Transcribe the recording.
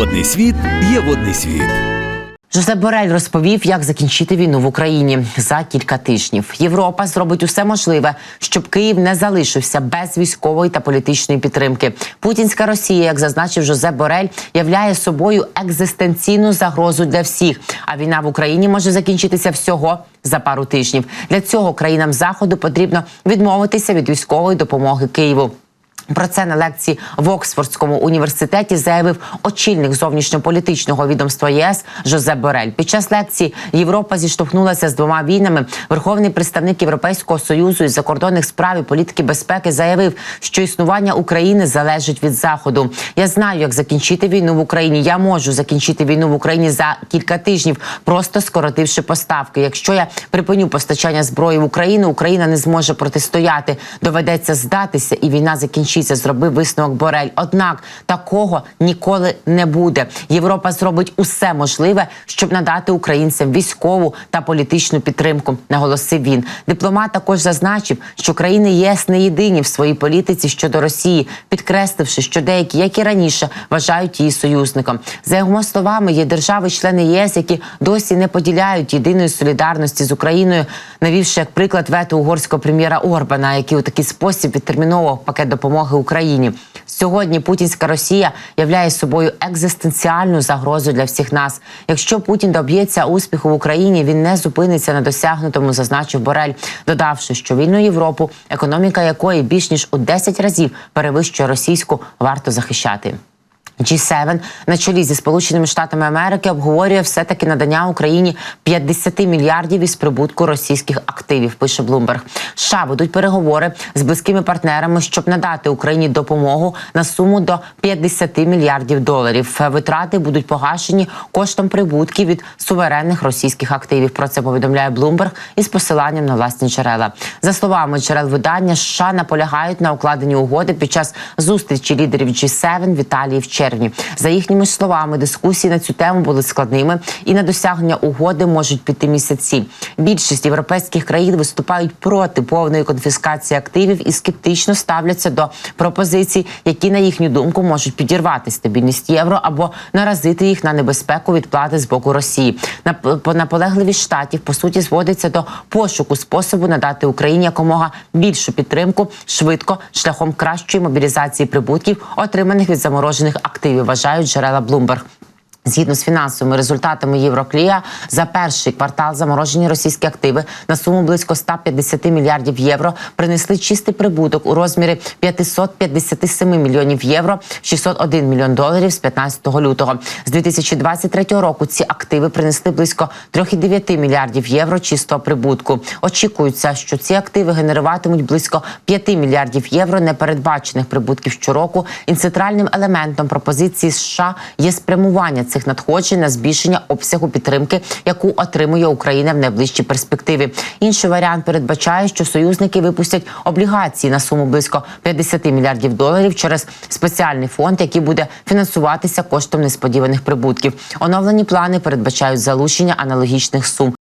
Водний світ є водний світ. Жозеп Борель розповів, як закінчити війну в Україні за кілька тижнів. Європа зробить усе можливе, щоб Київ не залишився без військової та політичної підтримки. Путінська Росія, як зазначив Жозеп Борель, являє собою екзистенційну загрозу для всіх. А війна в Україні може закінчитися всього за пару тижнів. Для цього країнам заходу потрібно відмовитися від військової допомоги Києву. Про це на лекції в Оксфордському університеті заявив очільник зовнішньополітичного відомства ЄС Жозеп Борель. Під час лекції Європа зіштовхнулася з двома війнами. Верховний представник Європейського союзу із закордонних справ і політики безпеки заявив, що існування України залежить від заходу. Я знаю, як закінчити війну в Україні. Я можу закінчити війну в Україні за кілька тижнів, просто скоротивши поставки. Якщо я припиню постачання зброї в Україну, Україна не зможе протистояти. Доведеться здатися, і війна закінчиться. Зробив висновок Борель. Однак такого ніколи не буде. Європа зробить усе можливе, щоб надати українцям військову та політичну підтримку. Наголосив він. Дипломат також зазначив, що країни ЄС не єдині в своїй політиці щодо Росії, підкресливши, що деякі, як і раніше, вважають її союзником. За його словами, є держави-члени ЄС, які досі не поділяють єдиної солідарності з Україною, навівши як приклад вето угорського прем'єра Орбана, який у такий спосіб відтерміновував пакет допомоги Україні. Сьогодні путінська Росія являє собою екзистенціальну загрозу для всіх нас. Якщо Путін доб'ється успіху в Україні, він не зупиниться на досягнутому, зазначив Борель, додавши, що вільну Європу, економіка якої більш ніж у 10 разів перевищує російську, варто захищати. G7 на чолі зі Сполученими Штатами Америки обговорює все таки надання Україні 50 мільярдів із прибутку російських активів. Пише Блумберг. США ведуть переговори з близькими партнерами, щоб надати Україні допомогу на суму до 50 мільярдів доларів. Витрати будуть погашені коштом прибутків від суверенних російських активів. Про це повідомляє Блумберг із посиланням на власні джерела. За словами джерел видання, США наполягають на укладенні угоди під час зустрічі лідерів G7 в Італії в червні. За їхніми словами, дискусії на цю тему були складними, і на досягнення угоди можуть піти місяці. Більшість європейських країн виступають проти повної конфіскації активів і скептично ставляться до пропозицій, які на їхню думку можуть підірвати стабільність євро або наразити їх на небезпеку відплати з боку Росії. Нап- Наполегливість штатів по суті зводиться до пошуку способу надати Україні якомога більшу підтримку швидко шляхом кращої мобілізації прибутків, отриманих від заморожених активів, вважають джерела Bloomberg. Згідно з фінансовими результатами Євроклія, за перший квартал заморожені російські активи на суму близько 150 мільярдів євро принесли чистий прибуток у розмірі 557 мільйонів євро, 601 мільйон доларів з 15 лютого. З 2023 року ці активи принесли близько 3,9 мільярдів євро чистого прибутку. Очікується, що ці активи генеруватимуть близько 5 мільярдів євро непередбачених прибутків щороку. І центральним елементом пропозиції США є спрямування цих надходжень на збільшення обсягу підтримки, яку отримує Україна в найближчій перспективі. Інший варіант передбачає, що союзники випустять облігації на суму близько 50 мільярдів доларів через спеціальний фонд, який буде фінансуватися коштом несподіваних прибутків. Оновлені плани передбачають залучення аналогічних сум.